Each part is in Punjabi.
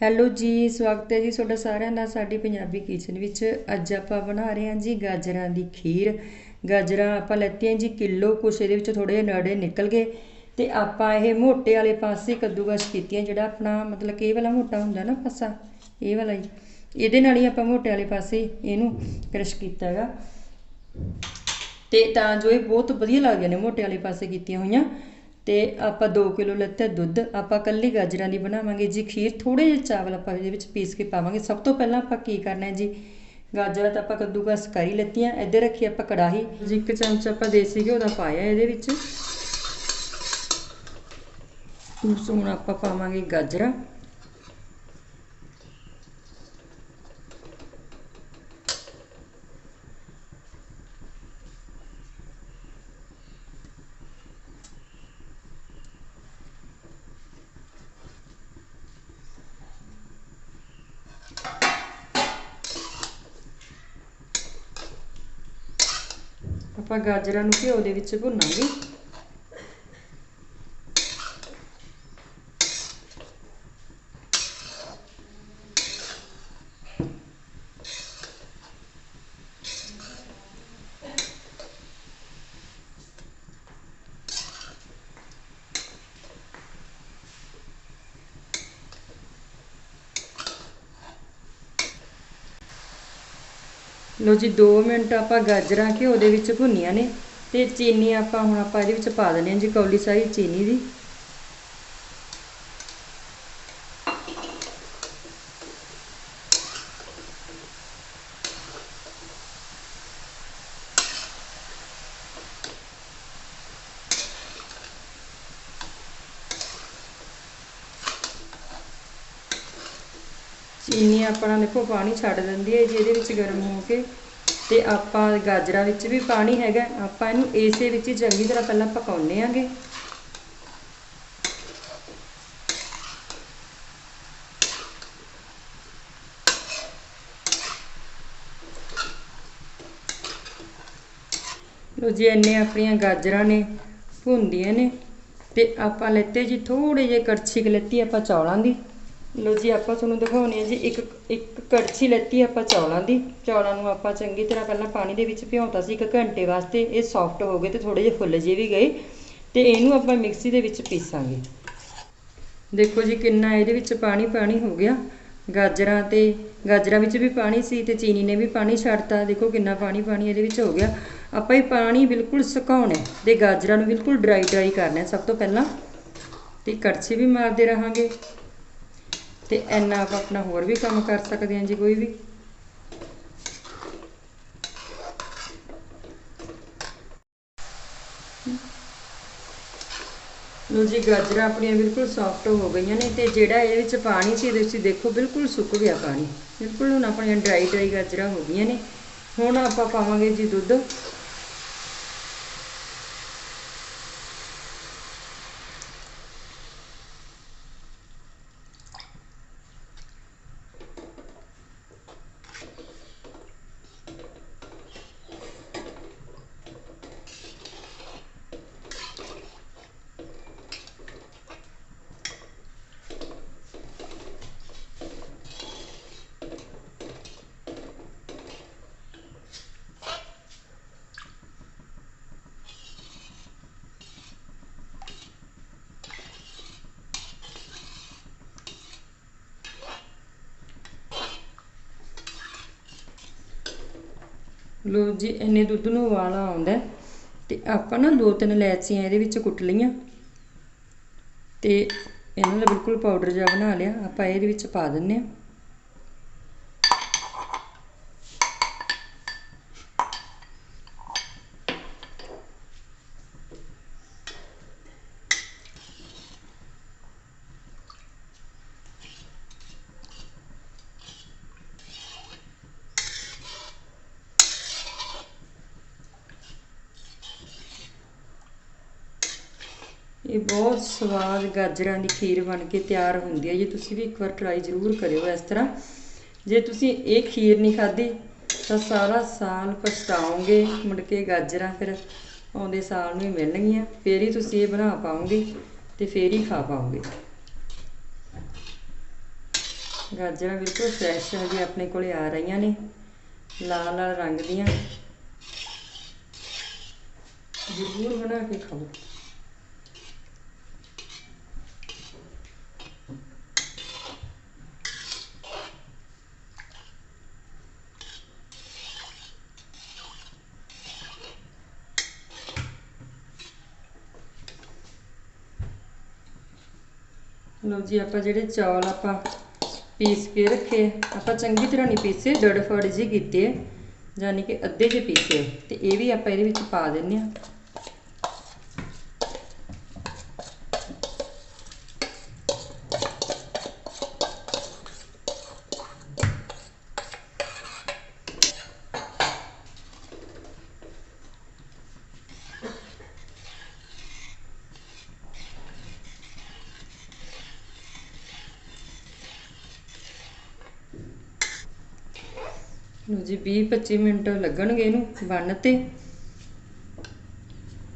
ਹੈਲੋ ਜੀ, ਸਵਾਗਤ ਹੈ ਜੀ ਤੁਹਾਡਾ ਸਾਰਿਆਂ ਦਾ ਸਾਡੀ ਪੰਜਾਬੀ ਕਿਚਨ ਵਿੱਚ। ਅੱਜ ਆਪਾਂ ਬਣਾ ਰਹੇ ਹਾਂ ਜੀ ਗਾਜਰਾਂ ਦੀ ਖੀਰ। ਗਾਜਰਾਂ ਆਪਾਂ ਲੈਤੀਆਂ ਜੀ ਕਿਲੋ, ਕੁਛ ਇਹਦੇ ਵਿੱਚ ਥੋੜੇ ਨੜੇ ਨਿਕਲ ਗਏ। ਤੇ ਆਪਾਂ ਇਹ ਮੋਟੇ ਵਾਲੇ ਪਾਸੇ ਕੱਦੂਕਸ ਕੀਤੀਆਂ, ਜਿਹੜਾ ਆਪਣਾ ਮਤਲਬ ਕਿ ਇਹ ਵਾਲਾ ਮੋਟਾ ਹੁੰਦਾ ਨਾ ਪਾਸਾ, ਇਹ ਵਾਲਾ ਜੀ ਇਹਦੇ ਨਾਲ ਹੀ ਆਪਾਂ ਮੋਟੇ ਵਾਲੇ ਪਾਸੇ ਇਹਨੂੰ ਕ੍ਰਸ਼ ਕੀਤਾ ਹੈਗਾ। ਤੇ ਤਾਂ ਜੋ ਇਹ ਬਹੁਤ ਵਧੀਆ ਲੱਗਦੇ ਨੇ ਮੋਟੇ ਵਾਲੇ ਪਾਸੇ ਕੀਤੀਆਂ ਹੋਈਆਂ। ਅਤੇ ਆਪਾਂ ਦੋ ਕਿਲੋ ਲੱਤਾ ਦੁੱਧ ਆਪਾਂ ਇਕੱਲੀ ਗਾਜਰਾਂ ਦੀ ਬਣਾਵਾਂਗੇ ਜੀ, ਖੀਰ ਥੋੜ੍ਹੇ ਜਿਹੇ ਚਾਵਲ ਆਪਾਂ ਇਹਦੇ ਵਿੱਚ ਪੀਸ ਕੇ ਪਾਵਾਂਗੇ। ਸਭ ਤੋਂ ਪਹਿਲਾਂ ਆਪਾਂ ਕੀ ਕਰਨਾ ਜੀ, ਗਾਜਰਾਂ ਤਾਂ ਆਪਾਂ ਕੱਦੂਕਸ ਕਰ ਹੀ ਲੱਤੀਆਂ, ਇੱਧਰ ਰੱਖੀ ਆਪਾਂ ਕੜਾਹੀ। ਜੀ, ਇੱਕ ਚਮਚ ਆਪਾਂ ਦੇਸੀ ਘਿਓ ਦਾ ਪਾਇਆ ਇਹਦੇ ਵਿੱਚ। ਹੁਣ ਆਪਾਂ ਪਾਵਾਂਗੇ ਗਾਜਰਾਂ। ਆਪਾਂ ਗਾਜਰਾਂ ਨੂੰ ਘਿਓ ਦੇ ਵਿੱਚ ਭੁੰਨਾਂਗੇ। ਲੋ ਜੀ 2 ਮਿੰਟ ਆਪਾਂ ਗਾਜਰਾਂ ਘਿਓ ਦੇ ਵਿੱਚ ਭੁੰਨੀਆਂ ਨੇ ਤੇ ਚੀਨੀ ਆਪਾਂ ਹੁਣ ਆਪਾਂ ਇਹਦੇ ਵਿੱਚ ਪਾ ਦਿੰਦੇ ਹਾਂ ਜੀ ਕੌਲੀ ਸਾਰੀ ਚੀਨੀ ਦੀ। ਚੀਨੀ ਆਪਣਾ ਦੇਖੋ ਪਾਣੀ ਛੱਡ ਦਿੰਦੀ ਹੈ ਜੀ, ਇਹਦੇ ਵਿੱਚ ਗਰਮ ਹੋ ਕੇ। ਤੇ ਆਪਾਂ ਗਾਜਰਾਂ ਵਿੱਚ ਵੀ ਪਾਣੀ ਹੈਗਾ, ਆਪਾਂ ਇਹਨੂੰ ਇਸੇ ਵਿੱਚ ਹੀ ਚੰਗੀ ਤਰ੍ਹਾਂ ਪਹਿਲਾਂ ਪਕਾਉਣੇ ਆਂਗੇ ਲੋ ਜੀ, ਇੰਨੇ ਆਪਣੀਆਂ ਗਾਜਰਾਂ ਨੇ ਭੁੰਦੀਆਂ ਨੇ। ਤੇ ਆਪਾਂ ਲੈਤੇ ਜੀ ਥੋੜੇ ਜਿਹੇ ਕੜਛੀ ਕੁ ਲੈਤੀ ਆਪਾਂ ਚੌਲਾਂ ਦੀ। ਲੋ ਜੀ, ਆਪਾਂ ਤੁਹਾਨੂੰ ਦਿਖਾਉਣੇ ਆ ਜੀ, ਇੱਕ ਇੱਕ ਕੜਛੀ ਲੈਤੀ ਆਪਾਂ ਚੌਲਾਂ ਦੀ, ਚੌਲਾਂ ਨੂੰ ਆਪਾਂ ਚੰਗੀ ਤਰ੍ਹਾਂ ਪਹਿਲਾਂ ਪਾਣੀ ਦੇ ਵਿੱਚ ਭਿਉਂਤਾ ਸੀ ਇੱਕ ਘੰਟੇ ਵਾਸਤੇ, ਇਹ ਸੌਫਟ ਹੋ ਗਏ ਤੇ ਥੋੜੇ ਜਿਹੇ ਫੁੱਲ ਜੇ ਵੀ ਗਏ ਤੇ ਇਹਨੂੰ ਆਪਾਂ ਮਿਕਸੀ ਦੇ ਵਿੱਚ ਪੀਸਾਂਗੇ। ਦੇਖੋ ਜੀ, ਕਿੰਨਾ ਇਹਦੇ ਵਿੱਚ ਪਾਣੀ ਪਾਣੀ ਹੋ ਗਿਆ। ਗਾਜਰਾਂ ਤੇ, ਗਾਜਰਾਂ ਵਿੱਚ ਵੀ ਪਾਣੀ ਸੀ ਤੇ ਚੀਨੀ ਨੇ ਵੀ ਪਾਣੀ ਛੱਡਤਾ। ਦੇਖੋ ਕਿੰਨਾ ਪਾਣੀ ਪਾਣੀ ਇਹਦੇ ਵਿੱਚ ਹੋ ਗਿਆ। ਆਪਾਂ ਇਹ ਪਾਣੀ ਬਿਲਕੁਲ ਸੁਕਾਉਣਾ ਤੇ ਗਾਜਰਾਂ ਨੂੰ ਬਿਲਕੁਲ ਡਰਾਈ ਡਰਾਈ ਕਰਨਾ ਸਭ ਤੋਂ ਪਹਿਲਾਂ। ਤੇ ਕੜਛੀ ਵੀ ਮਾਰਦੇ ਰਹਾਂਗੇ। ਤੇ ਇੰਨਾ ਆਪਾਂ ਆਪਣਾ ਹੋਰ ਵੀ ਕੰਮ ਕਰ ਸਕਦੇ ਹਾਂ ਜੀ ਕੋਈ ਵੀ। ਲੋ ਜੀ, ਗਾਜਰਾਂ ਆਪਣੀਆਂ ਬਿਲਕੁਲ ਸੌਫਟ ਹੋ ਗਈਆਂ ਨੇ ਤੇ ਜਿਹੜਾ ਇਹਦੇ ਵਿੱਚ ਪਾਣੀ ਸੀ, ਤੁਸੀਂ ਦੇਖੋ ਬਿਲਕੁਲ ਸੁੱਕ ਗਿਆ ਪਾਣੀ। ਬਿਲਕੁਲ ਹੁਣ ਆਪਣੀਆਂ ਡਰਾਈ ਡਰਾਈ ਗਾਜਰਾਂ ਹੋ ਗਈਆਂ ਨੇ। ਹੁਣ ਆਪਾਂ ਪਾਵਾਂਗੇ ਜੀ ਦੁੱਧ। ਲੋ ਜੀ, ਇੰਨੇ ਦੁੱਧ ਨੂੰ ਉਬਾਲਾ ਆਉਂਦਾ ਤੇ ਆਪਾਂ ਨਾ ਦੋ ਤਿੰਨ ਲੈਚੀਆਂ ਇਹਦੇ ਵਿੱਚ ਕੁੱਟ ਲਈਆਂ। ਤੇ ਇਹਨਾਂ ਦਾ ਬਿਲਕੁਲ ਪਾਊਡਰ ਜਿਹਾ ਬਣਾ ਲਿਆ। ਆਪਾਂ ਇਹਦੇ ਵਿੱਚ ਪਾ ਦਿੰਨੇ ਆ ਇਹ ਬਹੁਤ ਸਵਾਦ ਗਾਜਰਾਂ ਦੀ ਖੀਰ ਬਣ ਕੇ ਤਿਆਰ ਹੁੰਦੀ ਹੈ। ਜੀ ਤੁਸੀਂ ਵੀ ਇੱਕ ਵਾਰ ਟਰਾਈ ਜ਼ਰੂਰ ਕਰਿਓ ਇਸ ਤਰ੍ਹਾਂ। ਜੇ ਤੁਸੀਂ ਇਹ ਖੀਰ ਨਹੀਂ ਖਾਧੀ, ਤਾਂ ਸਾਰਾ ਸਾਲ ਪਛਤਾਓਗੇ। ਮੁੜ ਕੇ ਗਾਜਰਾਂ ਫਿਰ ਆਉਂਦੇ ਸਾਲ ਨੂੰ ਹੀ ਮਿਲਣਗੀਆਂ। ਫੇਰ ਹੀ ਤੁਸੀਂ ਇਹ ਬਣਾ ਪਾਓਗੇ ਤੇ ਫੇਰ ਹੀ ਖਾ ਪਾਓਗੇ। ਗਾਜਰਾਂ ਬਿਲਕੁਲ ਫਰੈਸ਼ ਹਜੇ ਆਪਣੇ ਕੋਲੇ ਆ ਰਹੀਆਂ ਨੇ। ਲਾਲ ਲਾਲ ਰੰਗ ਦੀਆਂ। ਜ਼ਰੂਰ ਬਣਾ ਕੇ ਖਾਓ। ਲਓ ਜੀ ਆਪਾਂ ਜਿਹੜੇ ਚੌਲ ਆਪਾਂ ਪੀਸ ਕੇ ਰੱਖੇ ਆਪਾਂ ਚੰਗੀ ਤਰ੍ਹਾਂ ਨਹੀਂ ਪੀਸੇ ਡੜਫੜ ਜੀ ਕੀਤੇ ਆ, ਯਾਨੀ ਕਿ ਅੱਧੇ ਜਿਹੇ ਪੀਸੇ ਆ। ਤੇ ਇਹ ਵੀ ਆਪਾਂ ਇਹਦੇ ਵਿੱਚ ਪਾ ਦਿੰਨੇ ਆ ਲੋ ਜੀ 20 25 ਮਿੰਟ ਲੱਗਣਗੇ ਇਹਨੂੰ ਬੰਨ ਤੇ।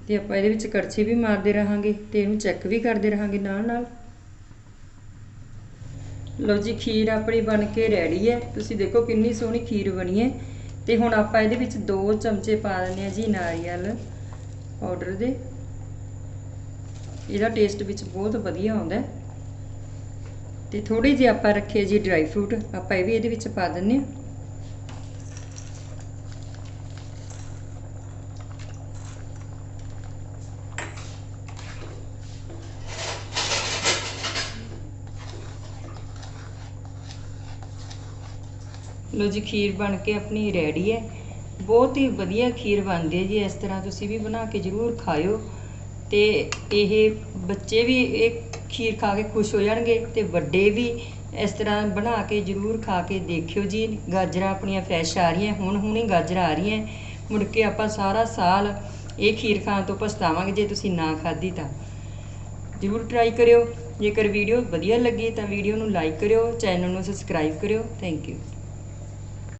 ਤੇ ਆਪਾਂ ਇਹਦੇ ਵਿੱਚ ਕੜਛੀ ਵੀ ਮਾਰਦੇ ਰਹਾਂਗੇ ਤੇ ਇਹਨੂੰ ਚੈੱਕ ਵੀ ਕਰਦੇ ਰਹਾਂਗੇ ਨਾਲ ਨਾਲ। ਲਓ ਜੀ, ਖੀਰ ਆਪਣੀ ਬਣ ਕੇ ਰੈਡੀ ਹੈ। ਤੁਸੀਂ ਦੇਖੋ ਕਿੰਨੀ ਸੋਹਣੀ ਖੀਰ ਬਣੀ ਹੈ। ਤੇ ਹੁਣ ਆਪਾਂ ਇਹਦੇ ਵਿੱਚ 2 ਚਮਚੇ ਪਾ ਦਿੰਦੇ ਆ ਜੀ ਨਾਰੀਅਲ ਪਾਊਡਰ ਦੇ। ਇਹਦਾ ਟੇਸਟ ਵਿੱਚ ਬਹੁਤ ਵਧੀਆ ਆਉਂਦਾ ਹੈ। ਤੇ ਥੋੜੀ ਜਿਹੀ ਆਪਾਂ ਰੱਖੇ ਜੀ ਡਰਾਈ ਫਰੂਟ, ਆਪਾਂ ਇਹ ਵੀ ਇਹਦੇ ਵਿੱਚ ਪਾ ਦਿੰਦੇ ਹਾਂ। ਲੋ ਜੀ, ਖੀਰ ਬਣ ਕੇ ਆਪਣੀ ਰੈਡੀ ਹੈ। ਬਹੁਤ ਹੀ ਵਧੀਆ ਖੀਰ ਬਣਦੀ ਹੈ ਜੀ, ਇਸ ਤਰ੍ਹਾਂ ਤੁਸੀਂ ਵੀ ਬਣਾ ਕੇ ਜ਼ਰੂਰ ਖਾਇਓ। ਤੇ ਇਹ ਬੱਚੇ ਵੀ ਇਹ ਖੀਰ ਖਾ ਕੇ ਖੁਸ਼ ਹੋ ਜਾਣਗੇ ਤੇ ਵੱਡੇ ਵੀ ਇਸ ਤਰ੍ਹਾਂ ਬਣਾ ਕੇ ਜ਼ਰੂਰ ਖਾ ਕੇ ਦੇਖਿਓ ਜੀ। ਗਾਜਰਾਂ ਆਪਣੀਆਂ ਫਰੈਸ਼ ਆ ਰਹੀਆਂ, ਹੁਣ ਹੁਣੀ ਗਾਜਰਾਂ ਆ ਰਹੀਆਂ। ਮੁੜ ਕੇ ਆਪਾਂ ਸਾਰਾ ਸਾਲ ਇਹ ਖੀਰ ਖਾਣ ਤੋਂ ਪਛਤਾਵਾਂਗੇ ਜੇ ਤੁਸੀਂ ਨਾ ਖਾਧੀ ਤਾਂ। ਜ਼ਰੂਰ ਟਰਾਈ ਕਰਿਓ। ਜੇਕਰ ਵੀਡੀਓ ਵਧੀਆ ਲੱਗੀ ਤਾਂ ਵੀਡੀਓ ਨੂੰ ਲਾਈਕ ਕਰਿਓ ਚੈਨਲ ਨੂੰ ਸਬਸਕ੍ਰਾਈਬ ਕਰਿਓ। Thank you